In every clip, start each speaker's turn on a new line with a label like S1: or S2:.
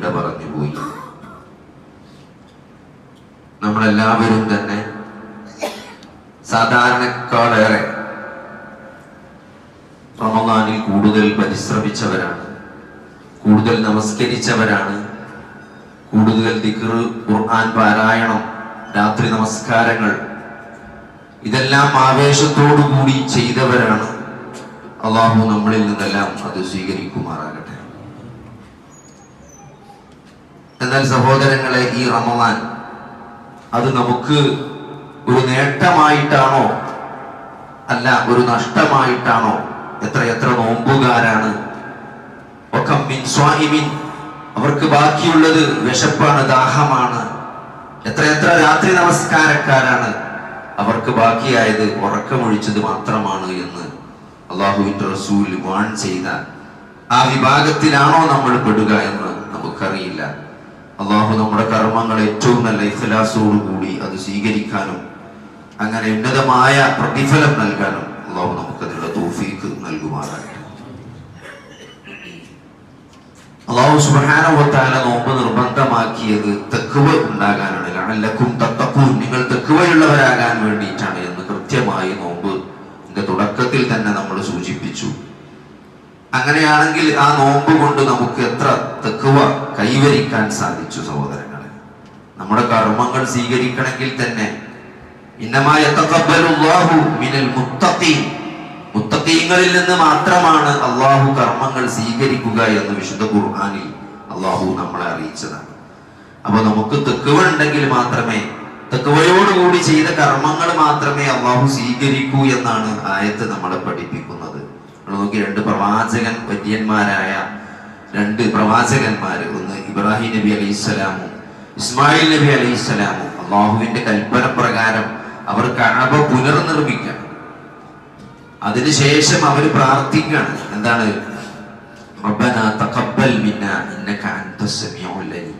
S1: വിട പറഞ്ഞു പോയി നമ്മളെല്ലാവരും തന്നെ സാധാരണക്കാളേറെ റമദാനിൽ കൂടുതൽ പരിശ്രമിച്ചവരാണ് കൂടുതൽ നമസ്കരിച്ചവരാണ് കൂടുതൽ ദിക്ർ ഖുർആൻ പാരായണം രാത്രി നമസ്കാരങ്ങൾ ഇതെല്ലാം ആവേശത്തോടു കൂടി ചെയ്തവരാണ്. അള്ളാഹു നമ്മളിൽ നിന്നെല്ലാം അത് സ്വീകരിക്കുമാറാകട്ടെ. എന്നാൽ സഹോദരങ്ങളെ ഈ റമവാൻ അത് നമുക്ക് ഒരു നേട്ടമായിട്ടാണോ? അല്ല ഒരു നഷ്ടമായിട്ടാണോ? എത്ര എത്ര നോമ്പുകാരാണ്. അവർക്ക് ബാക്കിയുള്ളത് വിശപ്പാണ് ദാഹമാണ്. എത്ര എത്ര രാത്രി നമസ്കാരക്കാരാണ്. അവർക്ക് ബാക്കിയായത് ഉറക്കമൊഴിച്ചത് മാത്രമാണ് എന്ന് അള്ളാഹുവിന്റെ റസൂൽ വാൺ ചെയ്ത ആ വിഭാഗത്തിലാണോ നമ്മൾ പെടുക എന്ന് നമുക്കറിയില്ല. അള്ളാഹു നമ്മുടെ കർമ്മങ്ങൾ ഏറ്റവും നല്ല ഇഖലാസോടു കൂടി അത് സ്വീകരിക്കാനും അങ്ങനെ ഉന്നതമായ പ്രതിഫലം നൽകാനും അള്ളാഹു നമുക്കതിനുള്ള തോഫീക്ക് നൽകുമാറാകട്ടെ. അള്ളാഹു സുബാനവത്താല നോമ്പ് നിർബന്ധമാക്കിയത് തെക്കുവ ഉണ്ടാകാനാണ്. ലഅല്ലക്കും തത്തക്കും നിങ്ങൾ തെക്കുവയുള്ളവരാകാൻ വേണ്ടിയിട്ടാണ് എന്ന് കൃത്യമായി നോമ്പ് തുടക്കത്തിൽ തന്നെ നമ്മൾ സൂചിപ്പിച്ചു. അങ്ങനെയാണെങ്കിൽ ആ നോമ്പ് കൊണ്ട് നമുക്ക് എത്ര തെക്കുവ കൈവരിക്കാൻ സാധിച്ചു സഹോദരങ്ങളെ? നമ്മുടെ കർമ്മങ്ങൾ സ്വീകരിക്കണമെങ്കിൽ തന്നെ മിനൽ നിന്ന് മാത്രമാണ് അള്ളാഹു കർമ്മങ്ങൾ സ്വീകരിക്കുക എന്ന് വിശുദ്ധ ഖുർആനിൽ അള്ളാഹു നമ്മളെ അറിയിച്ചതാണ്. അപ്പൊ നമുക്ക് തെക്കുവ ഉണ്ടെങ്കിൽ മാത്രമേ തെക്കുവയോടുകൂടി ചെയ്ത കർമ്മങ്ങൾ മാത്രമേ അള്ളാഹു സ്വീകരിക്കൂ എന്നാണ് ആയത്ത് നമ്മളെ പഠിപ്പിക്കുന്നത്. നോക്കി രണ്ട് പ്രവാചകൻ വര്യന്മാരായ രണ്ട് പ്രവാചകന്മാര്. ഒന്ന് ഇബ്രാഹിം നബി അലൈഹി സ്വലാമും ഇസ്മായിൽ നബി അലൈഹി സ്വലാമും അള്ളാഹുവിന്റെ കൽപ്പന പ്രകാരം അവർ കഅബ പുനർനിർമ്മിക്കണം. അതിനുശേഷം അവർ പ്രാർത്ഥിക്കണം. എന്താണ്?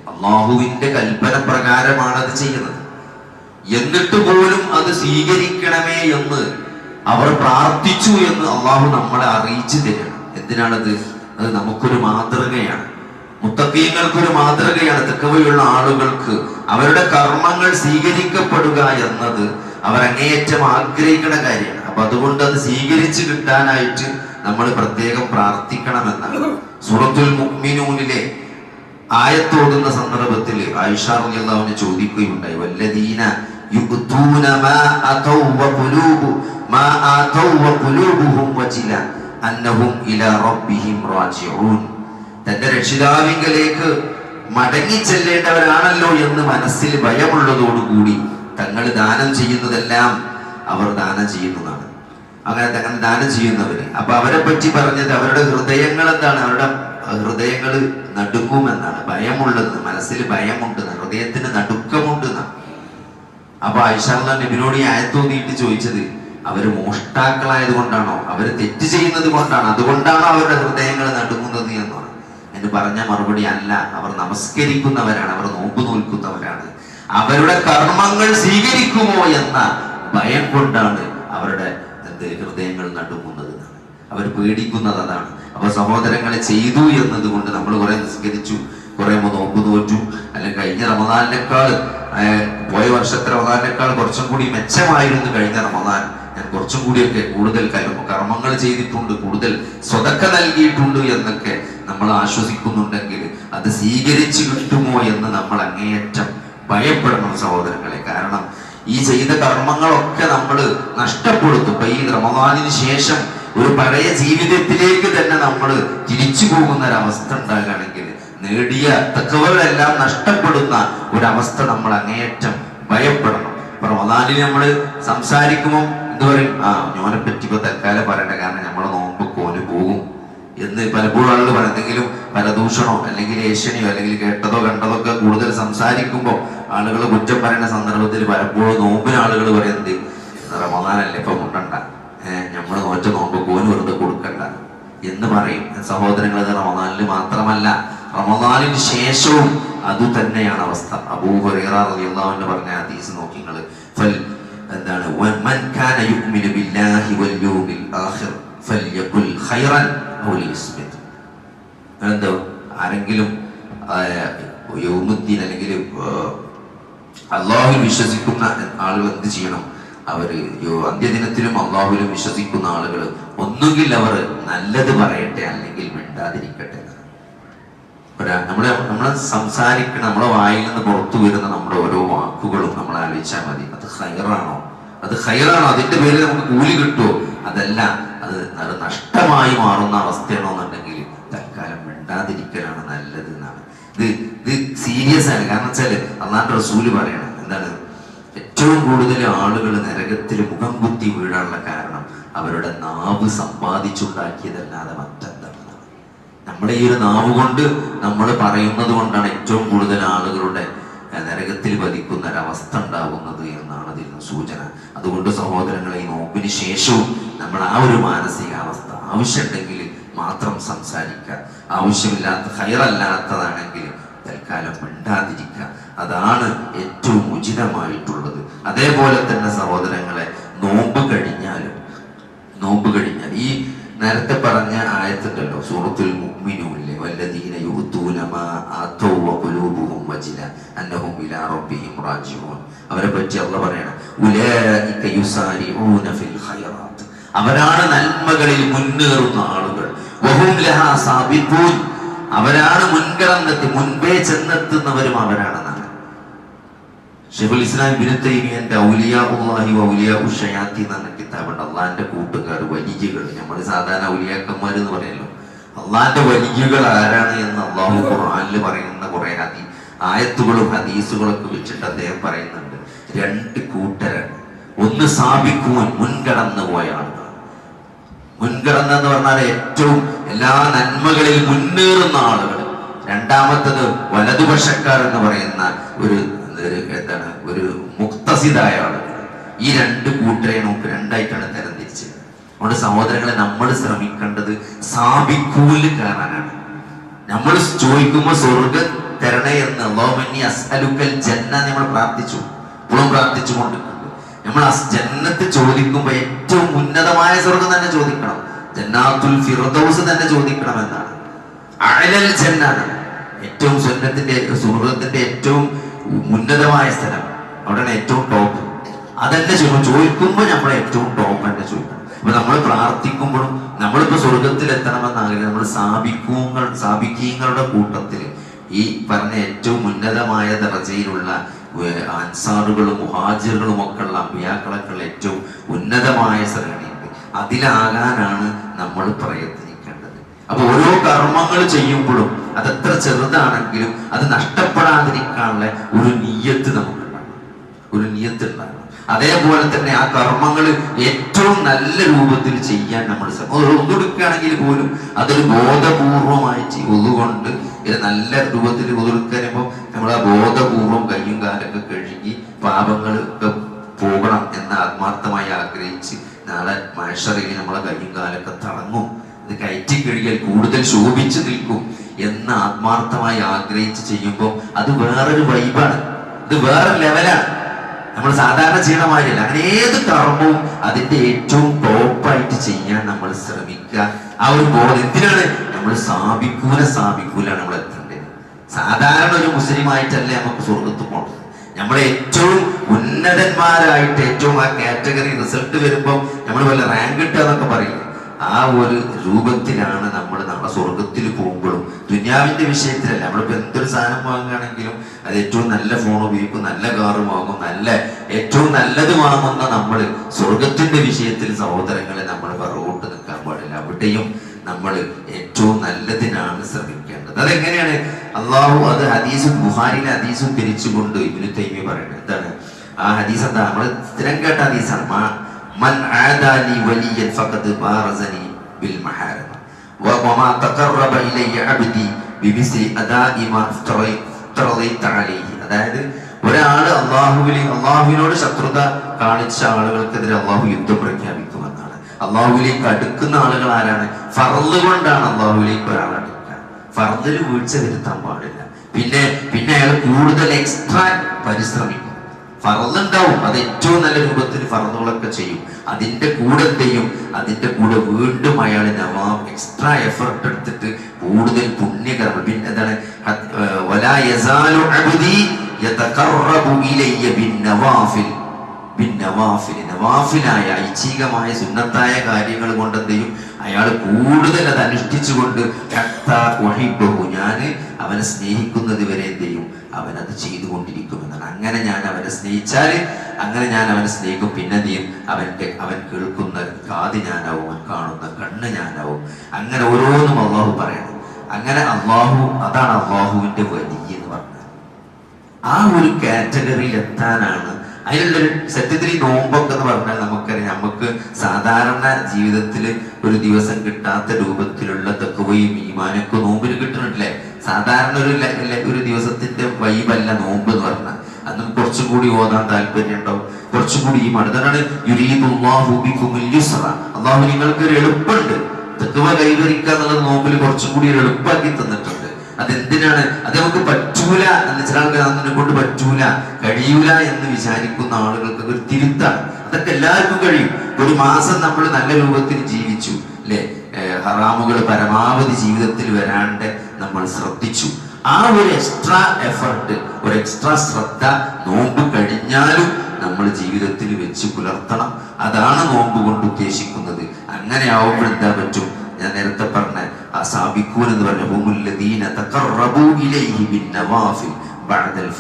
S1: അള്ളാഹുവിന്റെ കൽപ്പന പ്രകാരമാണ് അത് ചെയ്യുന്നത്. എന്നിട്ട് പോലും അത് സ്വീകരിക്കണമേ എന്ന് അവർ പ്രാർത്ഥിച്ചു എന്ന് അള്ളാഹു നമ്മളെ അറിയിച്ചു തരണം എന്തിനാണത്? അത് നമുക്കൊരു മാതൃകയാണ്. മുത്തക്കീങ്ങൾക്കൊരു മാതൃകയാണ് തെക്കവയുള്ള ആളുകൾക്ക് അവരുടെ കർമ്മങ്ങൾ സ്വീകരിക്കപ്പെടുക എന്നത് അവർ അങ്ങേയറ്റം ആഗ്രഹിക്കുന്ന കാര്യമാണ്. അപ്പൊ അതുകൊണ്ട് അത് സ്വീകരിച്ചു കിട്ടാനായിട്ട് നമ്മൾ പ്രത്യേകം പ്രാർത്ഥിക്കണമെന്നാണ്. സൂറത്തുൽ മുഅ്മിനൂനിലെ ആയത്തോടുന്ന സന്ദർഭത്തിൽ ആയിഷ റളിയല്ലാഹു ചോദിക്കുകയുണ്ടായി വല്ലദീന യുബ്തൂന മാ أتوا وقلوب മാ أتوا وقلوبهم വജില أنهم ഇലാ റബ്ബിഹിം راجعون. തന്റെ മടങ്ങി ചെല്ലേണ്ടവരാണല്ലോ എന്ന് മനസ്സിൽ ഭയമുള്ളതോടുകൂടി തങ്ങൾ ദാനം ചെയ്യുന്നതെല്ലാം അവർ ദാനം ചെയ്യുന്നതാണ്. അങ്ങനെ തങ്ങൾ ദാനം ചെയ്യുന്നവര്. അപ്പൊ അവരെ പറ്റി പറഞ്ഞത് അവരുടെ ഹൃദയങ്ങൾ എന്താണ് അവരുടെ ഹൃദയങ്ങൾ നടുങ്ങുമെന്നാണ് ഭയമുള്ളത്. മനസ്സിൽ ഭയമുണ്ട്. ഹൃദയത്തിന് നടുക്കമുണ്ട്. അപ്പൊ ഐഷാള്ള നബിനോട് ഈ ആയത്തോന്നിയിട്ട് ചോദിച്ചത് അവർ മോഷ്ടാക്കളായത് കൊണ്ടാണോ? അവർ തെറ്റ് ചെയ്യുന്നത് കൊണ്ടാണ്? അതുകൊണ്ടാണോ അവരുടെ ഹൃദയങ്ങൾ നടുങ്ങുന്നത് എന്നാണ്. എന്ന് പറഞ്ഞ മറുപടി അല്ല. അവർ നമസ്കരിക്കുന്നവരാണ് അവർ നോമ്പ് നോൽക്കുന്നവരാണ്. അവരുടെ കർമ്മങ്ങൾ സ്വീകരിക്കുമോ എന്ന ഭയം കൊണ്ടാണ് അവരുടെ എന്ത് ഹൃദയങ്ങൾ നടുങ്ങുന്നത് അവർ പേടിക്കുന്നത് അതാണ്. അപ്പൊ സഹോദരങ്ങളെ ചെയ്തു എന്നതുകൊണ്ട് നമ്മൾ കുറെ നിസ്കരിച്ചു കുറെ നോമ്പ് നോറ്റു. അല്ലെങ്കിൽ കഴിഞ്ഞ റമദാനിനേക്കാൾ പോയ വർഷത്തെ റമദാനേക്കാൾ കുറച്ചും കൂടി മെച്ചമായിരുന്നു കഴിഞ്ഞ റമദാൻ. ഞാൻ കുറച്ചും കൂടിയൊക്കെ കൂടുതൽ കർമ്മ- കർമ്മങ്ങൾ ചെയ്തിട്ടുണ്ട് കൂടുതൽ സ്വതക്ക നൽകിയിട്ടുണ്ട് എന്നൊക്കെ നമ്മൾ ആശ്വസിക്കുന്നുണ്ടെങ്കിൽ അത് സ്വീകരിച്ചു കിട്ടുമോ എന്ന് നമ്മൾ അങ്ങേയറ്റം ഭയപ്പെടണം സഹോദരങ്ങളെ. കാരണം ഈ ചെയ്ത കർമ്മങ്ങളൊക്കെ നമ്മൾ നഷ്ടപ്പെടുത്തും. ഇപ്പൊ ഈ റമദാനിന് ശേഷം ഒരു പഴയ ജീവിതത്തിലേക്ക് തന്നെ നമ്മൾ തിരിച്ചു പോകുന്ന ഒരവസ്ഥ ഉണ്ടാകുകയാണെങ്കിൽ നേടിയ തക്കവകളെല്ലാം നഷ്ടപ്പെടുന്ന ഒരവസ്ഥ നമ്മൾ അങ്ങേയറ്റം ഭയപ്പെടണം. റമദാനിൽ നമ്മൾ സംസാരിക്കുമ്പോൾ എന്ത് പറയും? ആ ഞാനെ പറ്റി ഇപ്പൊ തൽക്കാലം പറയണ്ട കാരണം നമ്മളെ നോമ്പ് കോന് പോകും. എന്ന് പലപ്പോഴും ആളുകൾ എന്തെങ്കിലും പരദൂഷണോ അല്ലെങ്കിൽ ഏഷ്യനെയോ അല്ലെങ്കിൽ കേട്ടതോ കണ്ടതോ ഒക്കെ കൂടുതൽ സംസാരിക്കുമ്പോൾ ആളുകൾ കുറ്റം പറയുന്ന സന്ദർഭത്തിൽ പലപ്പോഴും നോമ്പിന് ആളുകൾ പറയുന്നത് റമദാനല്ലേ ഇപ്പൊ കൊണ്ടണ്ട ഏഹ് നമ്മൾ നോറ്റ നോമ്പ് കോന് വെറുതെ കൊടുക്കണ്ട. എന്ന് പറയും. സഹോദരങ്ങൾ റമദാനിൽ മാത്രമല്ല റമദാനിന് ശേഷവും അത് തന്നെയാണ് അവസ്ഥ. അബൂ റളിയല്ലാഹു അൻഹു പറഞ്ഞ ഹദീസ് നോക്കി നിങ്ങൾ എന്താണ്? മൻ കാന യുഅ്മിനു ബില്ലാഹി വൽ യൗമിൽ ആഖിർ ഫൽയഖുൽ ഖൈറൻ ഔ ലിയസ്മിത്. എന്തോ? ആരെങ്കിലും യൗമുദ്ദീൻ അല്ലെങ്കിൽ അള്ളാഹുവിൽ വിശ്വസിക്കുന്ന ആളുകൾ എന്ത് ചെയ്യണം? അവർ അന്ത്യദിനത്തിലും അള്ളാഹുവിലും വിശ്വസിക്കുന്ന ആളുകൾ ഒന്നുകിൽ അവർ നല്ലത് പറയട്ടെ അല്ലെങ്കിൽ മിണ്ടാതിരിക്കട്ടെ. നമ്മളെ നമ്മളെ സംസാരിക്കുന്ന നമ്മളെ വായിൽ നിന്ന് പുറത്തു വരുന്ന നമ്മുടെ ഓരോ വാക്കുകളും നമ്മൾ ആലോചിച്ചാൽ മതി. അത് ഹൈറാണോ അത് ഹൈറാണോ അതിന്റെ പേരിൽ നമുക്ക് കൂലി കിട്ടുമോ? അതല്ല അത് നഷ്ടമായി മാറുന്ന അവസ്ഥയാണോ എന്നുണ്ടെങ്കിൽ തൽക്കാലം മിണ്ടാതിരിക്കലാണ് നല്ലത് എന്നാണ്. ഇത് ഇത് സീരിയസ് ആണ്. കാരണം വെച്ചാൽ അള്ളാന്റെ റസൂൽ പറയണം. എന്താണ്? ഏറ്റവും കൂടുതൽ ആളുകൾ നരകത്തിൽ മുഖം കുത്തി വീഴാനുള്ള കാരണം അവരുടെ നാവ് സമ്പാദിച്ചുണ്ടാക്കിയതല്ലാതെ മറ്റെന്താണ് നമ്മുടെ ഈ ഒരു നാവ് കൊണ്ട് നമ്മൾ പറയുന്നത് കൊണ്ടാണ് ഏറ്റവും കൂടുതൽ ആളുകളുടെ നരകത്തിൽ വധിക്കുന്ന ഒരവസ്ഥ ഉണ്ടാകുന്നത് എന്നാണ് അതിൽ നിന്ന് സൂചന. അതുകൊണ്ട് സഹോദരങ്ങളെ ഈ നോമ്പിന് ശേഷവും നമ്മൾ ആ ഒരു മാനസികാവസ്ഥ ആവശ്യമുണ്ടെങ്കിൽ മാത്രം സംസാരിക്കുക. ആവശ്യമില്ലാത്ത ഹയറല്ലാത്തതാണെങ്കിൽ തൽക്കാലം മിണ്ടാതിരിക്കുക. അതാണ് ഏറ്റവും ഉചിതമായിട്ടുള്ളത്. അതേപോലെ തന്നെ സഹോദരങ്ങളെ നോമ്പ് കഴിഞ്ഞാലും നോമ്പ് കഴിഞ്ഞാൽ ഈ നേരത്തെ പറഞ്ഞ ആയത്തുണ്ടല്ലോ സൂറത്തുൽ മുഅ്മിനൂനിലെ വല്ലദീന യുഅ്തൂന മാ ആതൗ വഖുലൂബുഹും വജില അന്നഹും ഇലാ റബ്ബിഹിം റാജിഊൻ. അവരെ പറ്റി അള്ളാഹ് പറയണം ഉലൈക യുസാരിഊന ഫിൽ ഖൈറാത്ത്. അവരാണ് നന്മകളിൽ മുന്നേറുന്ന ആളുകൾ. വഹും ലഹാ സാബിഖൂൻ അവരാണ് മുൻകടന്നെത്തി മുൻപേ ചെന്നെത്തുന്നവരും അവരാണെന്നാണ്. ഷെയ്ഖുൽ ഇസ്ലാം ഇബ്നു തൈമിയന്റെ ഔലിയാ ഉള്ളാഹി ഔലിയ ഉഷയാത്തി എന്ന കിതാബുണ്ട് അള്ളാന്റെ കൂട്ടുകാർ വലിജികൾ നമ്മൾ സാധാരണ ഉലിയാക്കന്മാർ എന്ന് പറയല്ലോ. അള്ളാന്റെ വലിയകൾ ആരാണ് എന്ന് അള്ളാഹു ഖുർആനിൽ പറയുന്ന കുറെ ഹദീ ആയത്തുകളും ഹദീസുകളൊക്കെ വെച്ചിട്ട് അദ്ദേഹം പറയുന്നുണ്ട്. രണ്ട് കൂട്ടരാണ്. ഒന്ന് സാബിക്കുവാൻ മുൻകടന്നു പോയ ആളുകൾ മുൻകടന്നെന്ന് പറഞ്ഞാൽ ഏറ്റവും എല്ലാ നന്മകളിൽ മുന്നേറുന്ന ആളുകൾ രണ്ടാമത്തത് വലതുപക്ഷക്കാർ എന്ന് പറയുന്ന ഒരു എന്താണ് ഒരു മുക്തസിതായ ആളുകൾ ഈ രണ്ട് കൂട്ടരെയാണ് നമുക്ക് രണ്ടായിട്ടാണ് തരംതിരിച്ചത് അതുകൊണ്ട് സഹോദരങ്ങളെ നമ്മൾ ശ്രമിക്കേണ്ടത് സാബിക്കൂൽ കയറാനാണ്. നമ്മൾ ചോദിക്കുമ്പോൾ സ്വർഗം തരണേ എന്ന് അള്ളാഹുമന്നി അസ്അലുക്കൽ ജന്ന നമ്മൾ പ്രാർത്ഥിച്ചു. ഇപ്പോഴും പ്രാർത്ഥിച്ചു കൊണ്ടിരിക്കുന്നുണ്ട് നമ്മൾ ജന്നത്ത് ചോദിക്കുമ്പോൾ ഏറ്റവും ഉന്നതമായ സ്വർഗം തന്നെ ചോദിക്കണം. ജന്നാത്തുൽ ഫിർദൗസ് തന്നെ ചോദിക്കണം എന്നാണ്. അഴലൽ ജന്നാണ് ഏറ്റവും സ്വർഗത്തിന്റെ സ്വർഗത്തിന്റെ ഏറ്റവും ഉന്നതമായ സ്ഥലം. അവിടെയാണ് ഏറ്റവും ടോപ്പ് അതന്നെ ചോദിക്കും ചോദിക്കുമ്പോൾ നമ്മൾ ഏറ്റവും ടോപ്പ് തന്നെ ചോദിക്കണം അപ്പൊ നമ്മൾ പ്രാർത്ഥിക്കുമ്പോഴും നമ്മളിപ്പോ സ്വർഗത്തിൽ എത്തണമെന്ന് ആഗ്രഹം നമ്മൾ സാബിക്കൂങ്ങൾ സാബിക്കീങ്ങളുടെ കൂട്ടത്തിൽ ഈ പറഞ്ഞ ഏറ്റവും ഉന്നതമായ ദർജയിലുള്ള അൻസാറുകളും മുഹാജിറുകളും ഒക്കെ ഉള്ള അമ്പിയാക്കളൊക്കെയുള്ള ഏറ്റവും ഉന്നതമായ ശ്രേണിയുണ്ട്. അതിലാകാനാണ് നമ്മൾ പ്രയത്നിക്കേണ്ടത്. അപ്പൊ ഓരോ കർമ്മങ്ങൾ ചെയ്യുമ്പോഴും അതെത്ര ചെറുതാണെങ്കിലും അത് നഷ്ടപ്പെടാതിരിക്കാനുള്ള ഒരു നീയത്ത് നമുക്കുണ്ടാകണം ഒരു നീയത്ത് ഉണ്ടാകണം അതേപോലെ തന്നെ ആ കർമ്മങ്ങൾ ഏറ്റവും നല്ല രൂപത്തിൽ ചെയ്യാൻ നമ്മൾ ഒതുക്കുകയാണെങ്കിൽ പോലും അതൊരു ബോധപൂർവമായി ഒതുകൊണ്ട് ഇത് നല്ല രൂപത്തിൽ ഒതുക്കുമ്പോൾ നമ്മൾ ആ ബോധപൂർവം കയ്യും കാലൊക്കെ കഴുകി പാപങ്ങൾ ഒക്കെ പോകണം എന്ന് ആത്മാർത്ഥമായി ആഗ്രഹിച്ച് നാളെ മനുഷ്യറിൽ നമ്മളെ കയ്യും കാലൊക്കെ തടങ്ങും. ഇത് കയറ്റി കഴുകിയാൽ കൂടുതൽ ശോഭിച്ചു നിൽക്കും എന്ന് ആത്മാർത്ഥമായി ആഗ്രഹിച്ച് ചെയ്യുമ്പോൾ അത് വേറൊരു വൈബാണ് ഇത് വേറെ ലെവലാണ് നമ്മൾ സാധാരണ ചെയ്യണ മാതിരിയല്ല. അങ്ങനെ ഏത് കർമ്മവും അതിന്റെ ഏറ്റവും ടോപ്പായിട്ട് ചെയ്യാൻ നമ്മൾ ശ്രമിക്കുക. ആ ഒരു ബോധം എന്തിനാണ്? നമ്മൾ സാബിക്കൂല സാബിക്കൂലാണ് നമ്മൾ എത്തേണ്ടത്. സാധാരണ ഒരു മുസ്ലിമായിട്ടല്ലേ നമുക്ക് സ്വർഗത്ത് പോകണം നമ്മളെ ഏറ്റവും ഉന്നതന്മാരായിട്ട് ഏറ്റവും ആ കാറ്റഗറി റിസൾട്ട് വരുമ്പോൾ നമ്മൾ വല്ല റാങ്ക് കിട്ടുക എന്നൊക്കെ പറയില്ലേ? ആ ഒരു രൂപത്തിലാണ് നമ്മൾ നമ്മുടെ സ്വർഗത്തിൽ പോകുമ്പോഴും. ദുന്യാവിന്റെ വിഷയത്തിലല്ല. നമ്മളിപ്പോ എന്തൊരു സാധനം വാങ്ങുകയാണെങ്കിലും അത് ഏറ്റവും നല്ല ഫോൺ ഉപയോഗിക്കും നല്ല കാറ് വാങ്ങും നല്ല ഏറ്റവും നല്ലത് വാങ്ങുന്ന നമ്മൾ സ്വർഗത്തിന്റെ വിഷയത്തിൽ സഹോദരങ്ങളെ നമ്മൾ പുറകോട്ട് നിൽക്കാൻ പാടില്ല. അവിടെയും നമ്മൾ ഏറ്റവും നല്ലതിനാണ് ശ്രമിക്കേണ്ടത്. അതെങ്ങനെയാണ്? അള്ളാഹു അത് ഹദീസും ബുഹാരിയിലെ ഹദീസും തിരിച്ചുകൊണ്ട് ഇബിനു തൈമി പറയുന്നത്. എന്താണ്? ആ ഹദീസ് എന്താ? നമ്മൾ സ്ഥിരം കേട്ട ഹദീസാണ്. അതായത് ഒരാൾ അള്ളാഹുവിൽ അള്ളാഹുവിനോട് ശത്രുത കാണിച്ച ആളുകൾക്കെതിരെ അള്ളാഹു യുദ്ധം പ്രഖ്യാപിക്കുമെന്നാണ്. അള്ളാഹുവിലേക്ക് അടുക്കുന്ന ആളുകൾ ആരാണ്? ഫറന്ന് കൊണ്ടാണ് അള്ളാഹുവിലേക്ക് ഒരാൾ അടുക്കുക. ഫറന്നിൽ വീഴ്ച വരുത്താൻ പാടില്ല. പിന്നെ പിന്നെ അയാൾ കൂടുതൽ എക്സ്ട്രാ പരിശ്രമിക്കും. ഫറദ് ഉണ്ടാവും അത് ഏറ്റവും നല്ല രൂപത്തിൽ ഫറന്നുകളൊക്കെ ചെയ്യും. അതിന്റെ കൂടെ ചെയ്യും? അതിന്റെ കൂടെ വീണ്ടും അയാൾ നവാം എക്സ്ട്രാ എഫർട്ട് എടുത്തിട്ട് കൂടുതൽ പുണ്യകർമ്മം. പിന്നെ എന്താണ്? നവാഫിലായ ഐച്ഛികമായ സുന്നത്തായ കാര്യങ്ങൾ കൊണ്ട് ചെയ്യും? അയാൾ കൂടുതൽ അത് അനുഷ്ഠിച്ചുകൊണ്ട്. ഞാൻ അവനെ സ്നേഹിക്കുന്നത് വരെ എന്ത് ചെയ്യും? അവൻ അത് ചെയ്തുകൊണ്ടിരിക്കുമെന്നാണ്. അങ്ങനെ ഞാൻ അവനെ സ്നേഹിച്ചാൽ അങ്ങനെ ഞാൻ അവനെ സ്നേഹിക്കും. പിന്നെ നീയും അവന്റെ അവൻ കേൾക്കുന്ന കാതി ഞാനാവും അവൻ കാണുന്ന കണ്ണ് ഞാനാവും. അങ്ങനെ ഓരോന്നും അള്ളാഹു പറയണം. അങ്ങനെ അള്ളാഹു അതാണ് അള്ളാഹുവിന്റെ വലിയ എന്ന് പറഞ്ഞത്. ആ ഒരു കാറ്റഗറിയിൽ എത്താനാണ്. അതിലുള്ളൊരു സത്യത്തിൽ ഈ നോമ്പൊക്കെ എന്ന് പറഞ്ഞാൽ നമുക്കറിയാം നമുക്ക് സാധാരണ ജീവിതത്തിൽ ഒരു ദിവസം കിട്ടാത്ത രൂപത്തിലുള്ള തെക്കുവയും ഈമാനൊക്കെ നോമ്പിൽ കിട്ടുന്നുണ്ടല്ലേ? സാധാരണ ഒരു ഒരു ദിവസത്തിന്റെ വൈബല്ല നോമ്പ് എന്ന് പറഞ്ഞാൽ അന്നും കുറച്ചും കൂടി ഓതാൻ താല്പര്യം ഉണ്ടാവും. കുറച്ചും കൂടി ഈ മടുതനാണ് അള്ളാഹു നിങ്ങൾക്ക് ഒരു എളുപ്പമുണ്ട്. തെക്കുവ കൈവരിക്കുക എന്നുള്ളത് നോമ്പിൽ കുറച്ചും കൂടി ഒരു എളുപ്പമാക്കി തന്നിട്ടുണ്ട്. അതെന്തിനാണ്? അത് നമുക്ക് പറ്റൂല എന്ന് ചില ആൾക്കാർ അതിനെ കൊണ്ട് പറ്റൂല കഴിയൂല എന്ന് വിചാരിക്കുന്ന ആളുകൾക്ക് ഒരു തിരുത്താണ്. അതൊക്കെ എല്ലാവർക്കും കഴിയും. ഒരു മാസം നമ്മൾ നല്ല രൂപത്തിൽ ജീവിച്ചു അല്ലെ? ഹറാമുകൾ പരമാവധി ജീവിതത്തിൽ വരാണ്ട് നമ്മൾ ശ്രദ്ധിച്ചു. ആ ഒരു എക്സ്ട്രാ എഫർട്ട് ഒരു എക്സ്ട്രാ ശ്രദ്ധ നോമ്പ് കഴിഞ്ഞാലും നമ്മൾ ജീവിതത്തിൽ വെച്ച് പുലർത്തണം. അതാണ് നോമ്പ് കൊണ്ട് ഉദ്ദേശിക്കുന്നത്. അങ്ങനെ ആവുമ്പോൾ എന്താ പറ്റും? ഞാൻ നേരത്തെ പറഞ്ഞ ആ സാബിക്കൂൻ എന്ന് പറഞ്ഞ ഹുമുല്ലദീന ഇലൈഹി ബഅദൽ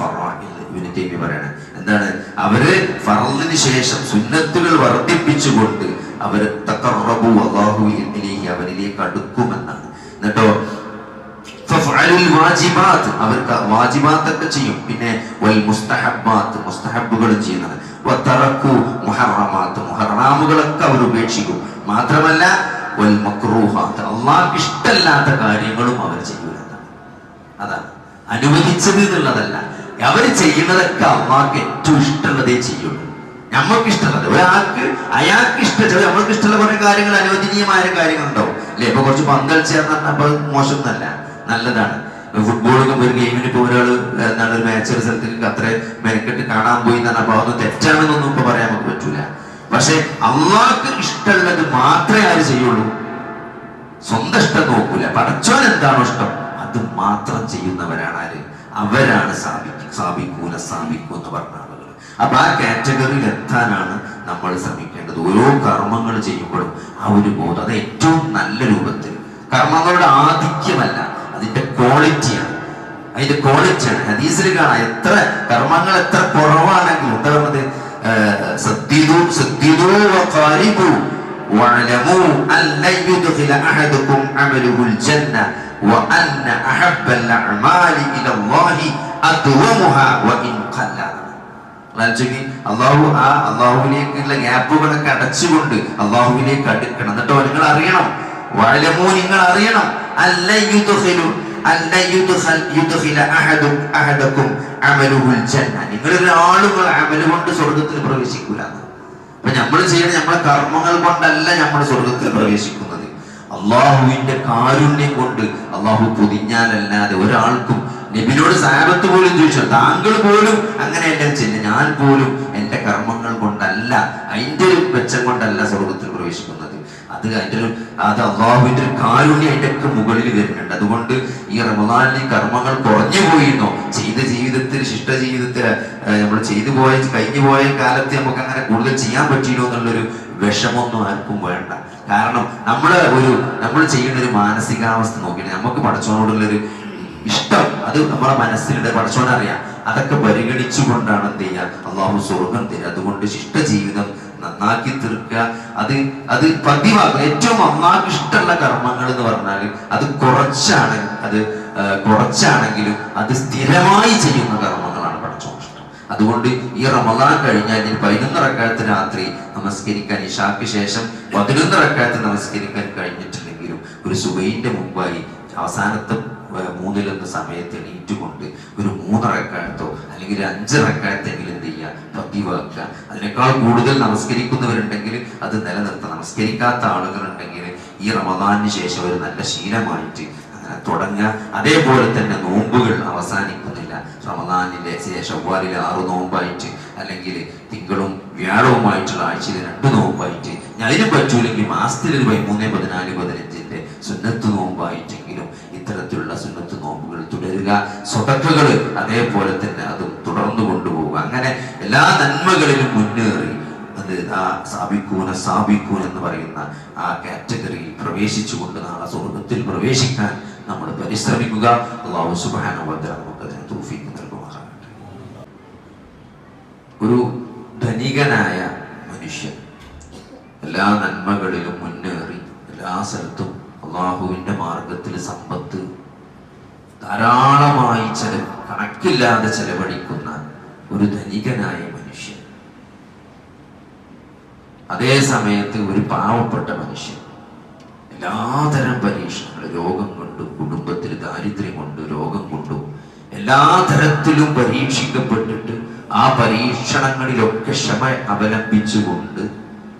S1: എന്താണ്? അവർ ഫറലിന് ശേഷം സുന്നത്തുകൾ വർദ്ധിപ്പിച്ചുകൊണ്ട് അവർ തക്കറബു അല്ലാഹു ഇലൈഹി അവനിലേക്ക് അടുക്കുമെന്നാണ്. എന്നിട്ടോ ഫഫഅലുൽ വാജിബാത്ത് വാജിബാത്തൊക്കെ ചെയ്യും. പിന്നെ വൽ മുസ്തഹബ്ബാത്ത് ചെയ്യുന്നത്. മുഹറമാത്ത് മുഹറാമുകളൊക്കെ അവർ ഉപേക്ഷിക്കും. മാത്രമല്ല വൽ ഇഷ്ടമല്ലാത്ത കാര്യങ്ങളും അവർ ചെയ്യൂലെന്നാണ് അതാണ്. അനുവദിച്ചത് എന്നുള്ളതല്ല. അവർ ചെയ്യുന്നതൊക്കെ അള്ളാഹ്ക്ക് ഏറ്റവും ഇഷ്ടമുള്ളതേ ചെയ്യുള്ളൂ. നമ്മൾക്ക് ഇഷ്ടമുള്ളത് ഒരാൾക്ക് അയാൾക്ക് ഇഷ്ടം നമ്മൾക്ക് ഇഷ്ടമുള്ള കുറെ കാര്യങ്ങൾ അനുവദനീയമായ കാര്യങ്ങളുണ്ടാവും. അല്ലെ? ഇപ്പൊ കുറച്ച് പന്തളിച്ച മോശം മോശമൊന്നല്ല നല്ലതാണ്. ഫുട്ബോളിലും ഒരു ഗെയിമിന് ഇപ്പൊ ഒരാൾ എന്താണ് ഒരു മാച്ച് റിസൾട്ടിൽ അത്ര മെനക്കെട്ട് കാണാൻ പോയി എന്നാണ് അപ്പൊ അതൊന്നും തെറ്റാണെന്നൊന്നും ഇപ്പൊ പറയാൻ നമുക്ക് പറ്റൂല. പക്ഷെ അള്ളാഹ്ക്ക് ഇഷ്ടമുള്ളത് മാത്രമേ ആര് ചെയ്യുള്ളൂ? സ്വന്തം ഇഷ്ടം നോക്കൂല. പടച്ചോൻ എന്താണോ ഇഷ്ടം അത് മാത്രം ചെയ്യുന്നവരാണ് ആര്? അവരാണ് സാബിക്ക് സാബിക്കൂല സാബിക്കൂ എന്ന് പറഞ്ഞ ആളുകൾ അപ്പൊ ആ കാറ്റഗറിയിൽ എത്താനാണ് നമ്മൾ ശ്രമിക്കേണ്ടത്. ഓരോ കർമ്മങ്ങൾ ചെയ്യുമ്പോഴും ആ ഒരു ബോധം അത് ഏറ്റവും നല്ല രൂപത്തിൽ. കർമ്മങ്ങളുടെ ആധിക്യമല്ല. അതിന്റെ ക്വാളിറ്റിയാണ് അതിന്റെ ക്വാളിറ്റിയാണ് ഹദീസിൽ കാണാം എത്ര കർമ്മങ്ങൾ എത്ര കുറവാണെങ്കിലും എന്താ പറഞ്ഞത് ഏഹ്, സദ്ദിദു സദ്ദിദു വഖാരിബു واعلموا أن لن يدخل أحدكم عمله الجنة وأن أحب الأعمال إلى الله أدومها وإن قل ആലോചിക്ക് അള്ളാഹു ആ അള്ളാഹുവിലേക്കുള്ള ഗ്യാപ്പുകളൊക്കെ അടച്ചുകൊണ്ട് അള്ളാഹുവിലേക്ക് അടുക്കണം എന്നിട്ടോ നിങ്ങൾ അറിയണം വഴലമോ നിങ്ങൾ അറിയണം അല്ല യുദ്ഖിലു അല്ല യുദ്ഖൽ യുദ്ഖില അഹദു അഹദക്കും ജന്ന നിങ്ങൾ ആളുകൾ അമൽ കൊണ്ട് സ്വർഗത്തിൽ പ്രവേശിക്കൂല. അപ്പൊ നമ്മൾ ചെയ്യുന്ന നമ്മളെ കർമ്മങ്ങൾ കൊണ്ടല്ല നമ്മൾ സ്വർഗത്തിൽ പ്രവേശിക്കുന്നത്. അള്ളാഹുവിന്റെ കാരുണ്യം കൊണ്ട് അള്ളാഹു പൊതിഞ്ഞാലല്ലാതെ ഒരാൾക്കും നബിനോട് സാബത്ത് പോലും ചോദിച്ചു. താങ്കൾ പോലും അങ്ങനെയല്ല ചെയ്യുന്നത് ഞാൻ പോലും എന്റെ കർമ്മങ്ങൾ കൊണ്ടല്ല അതിന്റെ വെച്ചം കൊണ്ടല്ല സ്വർഗത്തിൽ പ്രവേശിക്കുന്നത്. അത് അതിന്റെ ഒരു അത് അള്ളാഹുവിന്റെ ഒരു കാരുണ്യം മുകളിൽ വരുന്നുണ്ട്. അതുകൊണ്ട് ഈ റമദാനിലെ കർമ്മങ്ങൾ കുറഞ്ഞു പോയിരുന്നു. ചെയ്ത ജീവിതത്തിൽ ശിഷ്ട ജീവിതത്തിൽ നമ്മൾ ചെയ്തു പോയ കഴിഞ്ഞു പോയ കാലത്ത് നമുക്ക് അങ്ങനെ കൂടുതൽ ചെയ്യാൻ പറ്റിയില്ലോ എന്നുള്ളൊരു വിഷമൊന്നും ആർക്കും വേണ്ട. കാരണം നമ്മൾ ഒരു നമ്മൾ ചെയ്യുന്ന ഒരു മാനസികാവസ്ഥ നോക്കിയിട്ട് നമുക്ക് പഠിച്ചോടുള്ളൊരു ഇഷ്ടം അത് നമ്മളെ മനസ്സിലുണ്ട് പടച്ചോനറിയാം അതൊക്കെ പരിഗണിച്ചുകൊണ്ടാണ് എന്ത് ചെയ്യുക? അള്ളാഹു സ്വർഗം തരിക. അതുകൊണ്ട് ശിഷ്ട ജീവിതം നന്നാക്കി തീർക്കുക. അത് അത് പതിവാക്കുക ഏറ്റവും അമ്മാക്ക് ഇഷ്ടമുള്ള കർമ്മങ്ങൾ എന്ന് പറഞ്ഞാൽ അത് കുറച്ചാണ് അത് കുറച്ചാണെങ്കിലും അത് സ്ഥിരമായി ചെയ്യുന്ന കർമ്മങ്ങളാണ് പഠിച്ചോ ഇഷ്ടം. അതുകൊണ്ട് ഈ റമദാൻ കഴിഞ്ഞാൽ ഇനി പതിനൊന്ന് റക്കാലത്ത് രാത്രി നമസ്കരിക്കാൻ ഇഷാക്ക് ശേഷം പതിനൊന്ന് റക്കാലത്ത് നമസ്കരിക്കാൻ കഴിഞ്ഞിട്ടില്ലെങ്കിലും ഒരു സുബൈന്റെ മുമ്പായി അവസാനത്തെ മൂന്നിലൊന്ന് സമയത്ത് എണീറ്റുകൊണ്ട് ഒരു മൂന്ന് റക്കാലത്തോ അല്ലെങ്കിൽ ഒരു അഞ്ച് റക്കാലത്തെങ്കിലും എന്ത് ചെയ്യുക? പതിവാക്കുക അതിനേക്കാൾ കൂടുതൽ നമസ്കരിക്കുന്നവരുണ്ടെങ്കിൽ അത് നിലനിർത്തണം നമസ്കരിക്കാത്ത ആളുകളുണ്ടെങ്കിൽ ഈ റമദാനിന് ശേഷം ഒരു നല്ല ശീലമായിട്ട് അങ്ങനെ തുടങ്ങുക. അതേപോലെ തന്നെ നോമ്പുകൾ അവസാനിക്കുന്നില്ല. റമദാനിലെ ശേഷം ഷവ്വാലിലെ ആറ് നോമ്പായിട്ട് അല്ലെങ്കിൽ തിങ്കളും വ്യാഴവുമായിട്ടുള്ള ആഴ്ചയിൽ രണ്ട് നോമ്പായിട്ട്. ഞാൻ പറ്റൂലെങ്കിൽ മാസത്തിൽ ഒരു പതിമൂന്ന് പതിനാല് പതിനഞ്ചിന്റെ സുന്നത്ത് നോമ്പായിട്ടെങ്കിലും ഇത്തരത്തിലുള്ള സുന്നത്ത് നോമ്പുകൾ തുടരുക. സ്വതക്കകൾ അതേപോലെ തന്നെ അതും തുടർന്നു കൊണ്ടുപോവുക. അങ്ങനെ എല്ലാ നന്മകളിലും മുന്നേറി അത് ആ സാബിക്കൂന സാബിക്കൂൻ എന്ന് പറയുന്ന ആ കാറ്റഗറിയിൽ പ്രവേശിച്ചുകൊണ്ട് നാളെ സ്വർഗത്തിൽ പ്രവേശിക്കാൻ നമ്മൾ പരിശ്രമിക്കുക. അള്ളാഹു സുബാന നമുക്ക് അതിന് തൂഫിക്ക് നൽകുമാറാകട്ടെ. ഒരു ധനികനായ മനുഷ്യൻ എല്ലാ നന്മകളിലും മുന്നേറി എല്ലാ സ്ഥലത്തും അള്ളാഹുവിന്റെ മാർഗത്തിൽ സമ്പത്ത് ധാരാളമായി ചെലവ് കണക്കില്ലാതെ ചെലവഴിക്കുന്ന ഒരു ധനികനായ മനുഷ്യൻ. അതേ സമയത്ത് ഒരു പാവപ്പെട്ട മനുഷ്യൻ. എല്ലാതരം പരീക്ഷണങ്ങൾ രോഗം കൊണ്ടും കുടുംബത്തിൽ ദാരിദ്ര്യം കൊണ്ടും രോഗം കൊണ്ടും എല്ലാ തരത്തിലും പരീക്ഷിക്കപ്പെട്ടിട്ട് ആ പരീക്ഷണങ്ങളിലൊക്കെ ക്ഷമ അവലംബിച്ചുകൊണ്ട്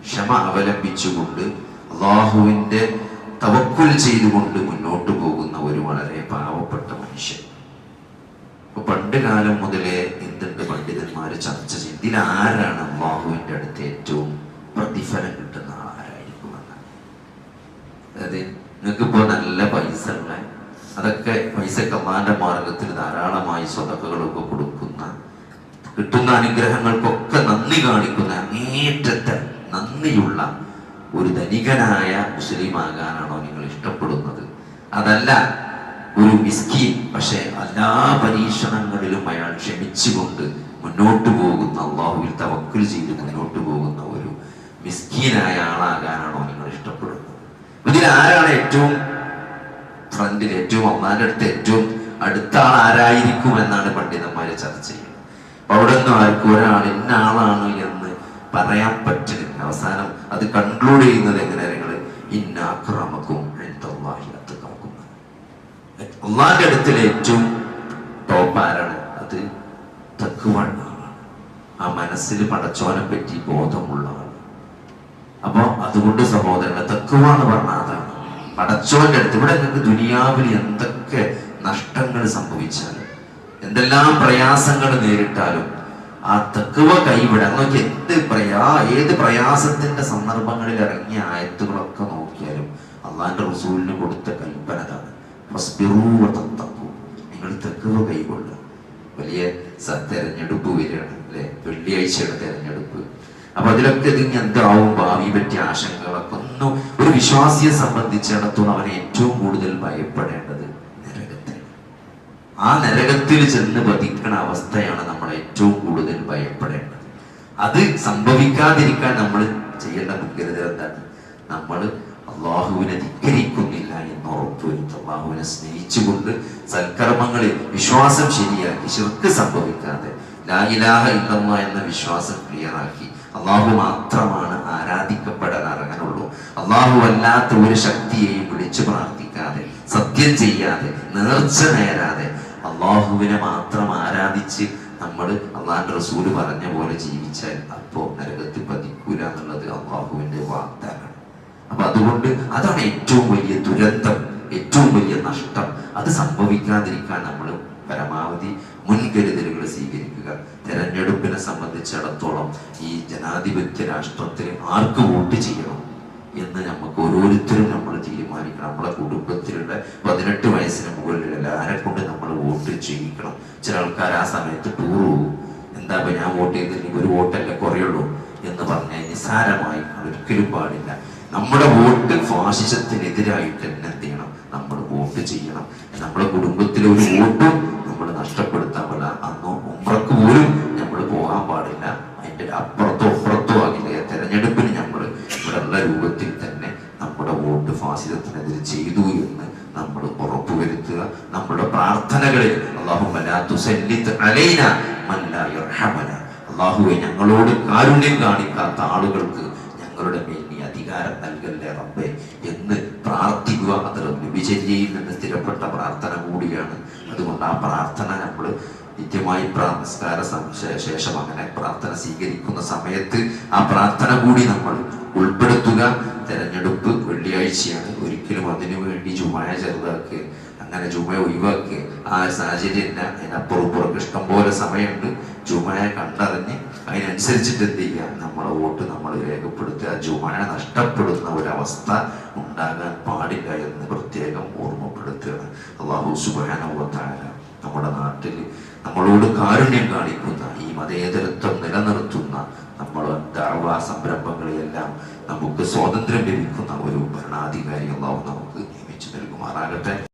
S1: ക്ഷമ അവലംബിച്ചുകൊണ്ട് അള്ളാഹുവിന്റെ തവക്കുൽ ചെയ്തുകൊണ്ട് മുന്നോട്ട് പോകുന്ന ഒരു വളരെ പാവപ്പെട്ട മനുഷ്യൻ. അപ്പൊ പണ്ട് കാലം മുതലേ എന്തുണ്ട് പണ്ഡിതന്മാര് ചർച്ച ചെയ്ത് ആരാണ് അള്ളാഹുവിന്റെ അടുത്ത് ഏറ്റവും പ്രതിഫലം കിട്ടുന്ന ആരായിരിക്കുമെന്ന് അതായത് നിങ്ങൾക്കിപ്പോ നല്ല പൈസ ഉള്ള അതൊക്കെ പൈസ കമാന്റെ മാർഗത്തിൽ ധാരാളമായി സ്വതക്കുകളൊക്കെ കൊടുക്കുന്ന കിട്ടുന്ന അനുഗ്രഹങ്ങൾക്കൊക്കെ നന്ദി കാണിക്കുന്ന അങ്ങേറ്റത്തെ നന്ദിയുള്ള ഒരു ധനികനായ മുസ്ലിം ആകാനാണോ നിങ്ങൾ ഇഷ്ടപ്പെടുന്നത് അതല്ല ഒരു മിസ്കീൻ പക്ഷെ എല്ലാ പരീക്ഷണങ്ങളിലും അയാൾ ക്ഷമിച്ചുകൊണ്ട് മുന്നോട്ട് പോകുന്ന അള്ളാഹുവിൽ തവക്കുൽ ചെയ്ത് മുന്നോട്ട് പോകുന്ന ഒരു മിസ്കീനായ ആളാകാനാണോ നിങ്ങൾ ഇഷ്ടപ്പെടുന്നത്? ഇതിൽ ആരാണ് ഏറ്റവും ഫ്രണ്ടിൽ ഏറ്റവും അമ്മാന്റെ അടുത്ത് ഏറ്റവും അടുത്ത ആൾ ആരായിരിക്കും എന്നാണ് പണ്ഡിതന്മാരെ ചർച്ച ചെയ്യുന്നത്. അവിടെ നിന്നും ആർക്കും ഒരാൾ ഇന്ന ആളാണ് എന്ന് പറയാൻ പറ്റില്ല. അവസാനം അത് കൺക്ലൂഡ് ചെയ്യുന്നത് എങ്ങനെ? നിങ്ങൾ ഇന്ന അക്രമക്കും അള്ളാന്റെ അടുത്തിൽ ഏറ്റവും ടോപ്പ് ആരാണ്? അത് തക്കുവാണ്. ആ മനസ്സിൽ പടച്ചോനെ പറ്റി ബോധമുള്ളവർ ആൾ അപ്പൊ അതുകൊണ്ട് സഹോദരങ്ങളെ തക്കുവ എന്ന് പറഞ്ഞാൽ അതാണ്. പടച്ചോന്റെ അടുത്ത് ഇവിടെ നിങ്ങൾക്ക് ദുനിയാവിൽ എന്തൊക്കെ നഷ്ടങ്ങൾ സംഭവിച്ചാലും എന്തെല്ലാം പ്രയാസങ്ങൾ നേരിട്ടാലും ആ തക്കുവ കൈവിടാൻ നോക്കി എന്ത് പ്രയാ ഏത് പ്രയാസത്തിന്റെ സന്ദർഭങ്ങളിൽ ഇറങ്ങിയ ആയത്തുകളൊക്കെ നോക്കിയാലും അള്ളാന്റെ റസൂലിന് കൊടുത്ത കൽപ്പന ഫസ്ബിറൂ നിങ്ങൾ തെക്കുക കൈകൊള്ളുക. വലിയ തെരഞ്ഞെടുപ്പ് വരികയാണ് അല്ലെ? വെള്ളിയാഴ്ചയുടെ തെരഞ്ഞെടുപ്പ്. അപ്പൊ അതിലൊക്കെ ഇതിന് എന്താവും? ഭാവി പറ്റിയ ആശങ്കകളൊക്കെ ഒന്നും ഒരു വിശ്വാസിയെ സംബന്ധിച്ചിടത്തോളം അവനെ ഏറ്റവും കൂടുതൽ ഭയപ്പെടേണ്ടത് നരകത്തിൽ. ആ നരകത്തിൽ ചെന്ന് പതിക്കണ അവസ്ഥയാണ് നമ്മൾ ഏറ്റവും കൂടുതൽ ഭയപ്പെടേണ്ടത്. അത് സംഭവിക്കാതിരിക്കാൻ നമ്മൾ ചെയ്യേണ്ട മുൻകരുതൽ എന്താണ് നമ്മൾ അള്ളാഹുവിനെ ധിക്കരിക്കുന്നില്ല എന്ന് ഉറപ്പുവരുത്തും അള്ളാഹുവിനെ സ്നേഹിച്ചുകൊണ്ട് സൽക്കർമ്മങ്ങളിൽ വിശ്വാസം ശരിയാക്കി ശിർക്ക് സംഭവിക്കാതെ ലാ ഇലാഹ ഇല്ലല്ലാ എന്ന വിശ്വാസം ക്ലിയറാക്കി. അള്ളാഹു മാത്രമാണ് ആരാധിക്കപ്പെടാൻ അർഹനുള്ളൂ. അള്ളാഹു അല്ലാത്ത ഒരു ശക്തിയെയും വിളിച്ചു പ്രാർത്ഥിക്കാതെ സത്യം ചെയ്യാതെ നേർച്ച നേരാതെ അള്ളാഹുവിനെ മാത്രം ആരാധിച്ച് നമ്മൾ അള്ളാഹിന്റെ റസൂൽ പറഞ്ഞ പോലെ ജീവിച്ചാൽ അപ്പോ നരകത്തിൽ പതിക്കൂല എന്നുള്ളത് അള്ളാഹുവിന്റെ വാഗ്ദാനമാണ് അപ്പൊ അതുകൊണ്ട് അതാണ് ഏറ്റവും വലിയ ദുരന്തം ഏറ്റവും വലിയ നഷ്ടം. അത് സംഭവിക്കാതിരിക്കാൻ നമ്മൾ പരമാവധി മുൻകരുതലുകൾ സ്വീകരിക്കുക. തെരഞ്ഞെടുപ്പിനെ സംബന്ധിച്ചിടത്തോളം ഈ ജനാധിപത്യ രാഷ്ട്രത്തിൽ ആർക്ക് വോട്ട് ചെയ്യണം എന്ന് നമുക്ക് ഓരോരുത്തരും നമ്മൾ തീരുമാനിക്കണം. നമ്മളെ കുടുംബത്തിലുള്ള പതിനെട്ട് വയസ്സിന് മുകളിലുള്ള ആരെ കൊണ്ട് നമ്മൾ വോട്ട് ചെയ്യിക്കണം? ചില ആൾക്കാർ ആ സമയത്ത് ടൂർ പോകും. എന്താ ഞാൻ വോട്ട് ചെയ്തില്ലെങ്കിൽ ഒരു വോട്ടല്ല കുറയുള്ളൂ എന്ന് പറഞ്ഞാൽ നിസാരമായി ഒരിക്കലും പാടില്ല. നമ്മുടെ വോട്ട് ഫാസിസത്തിനെതിരായിട്ട് തന്നെ എന്ത് ചെയ്യണം? നമ്മൾ വോട്ട് ചെയ്യണം. നമ്മുടെ കുടുംബത്തിലെ ഒരു വോട്ടും നമ്മൾ നഷ്ടപ്പെടുത്താൻ പാടില്ല. അന്നോ ഉമ്രക്ക് പോലും നമ്മൾ പോകാൻ പാടില്ല. അതിന്റെ അപ്പുറത്തോ അപ്പുറത്തോ ആകില്ല. തെരഞ്ഞെടുപ്പിന് നമ്മൾ ഇവിടെയുള്ള രൂപത്തിൽ തന്നെ നമ്മുടെ വോട്ട് ഫാസിസത്തിനെതിരെ ചെയ്തു എന്ന് നമ്മൾ ഉറപ്പുവരുത്തുക നമ്മുടെ പ്രാർത്ഥനകളിൽ അള്ളാഹു അള്ളാഹുവെ ഞങ്ങളോട് കാരുണ്യം കാണിക്കാത്ത ആളുകൾക്ക് അത് വിചര്യയിൽ നിന്ന് സ്ഥിരപ്പെട്ട പ്രാർത്ഥന കൂടിയാണ്. അതുകൊണ്ട് ആ പ്രാർത്ഥന നമ്മൾ നിത്യമായി പ്രാസ്കാര ശേഷം അങ്ങനെ പ്രാർത്ഥന സ്വീകരിക്കുന്ന സമയത്ത് ആ പ്രാർത്ഥന കൂടി നമ്മൾ ഉൾപ്പെടുത്തുക. തെരഞ്ഞെടുപ്പ് വെള്ളിയാഴ്ചയാണ്. ഒരിക്കലും അതിനു വേണ്ടി ജുമായ ചെറുതാക്കുക അങ്ങനെ ജുമ ഒഴിവാക്കുക. ആ സാഹചര്യം എന്നെ അതിനപ്പുറം ഇഷ്ടം പോലെ സമയമുണ്ട്. ജുമയെ കണ്ടറിഞ്ഞ് അതിനനുസരിച്ചിട്ട് എന്ത് ചെയ്യുക? നമ്മളെ വോട്ട് നമ്മൾ രേഖപ്പെടുത്തുക. ജുമാന നഷ്ടപ്പെടുന്ന ഒരവസ്ഥ ഉണ്ടാകാൻ പാടില്ല എന്ന് പ്രത്യേകം ഓർമ്മപ്പെടുത്തുകയാണ് അള്ളാഹു സുബാനുവത്തായ നമ്മുടെ നാട്ടിൽ നമ്മളോട് കാരുണ്യം കാണിക്കുന്ന ഈ മതേതരത്വം നിലനിർത്തുന്ന നമ്മൾ ദാവാ സംരംഭങ്ങളെയെല്ലാം നമുക്ക് സ്വാതന്ത്ര്യം ലഭിക്കുന്ന ഒരു ഭരണാധികാരി അള്ളാഹു നമുക്ക് നിയമിച്ചു നൽകുമാറാകട്ടെ.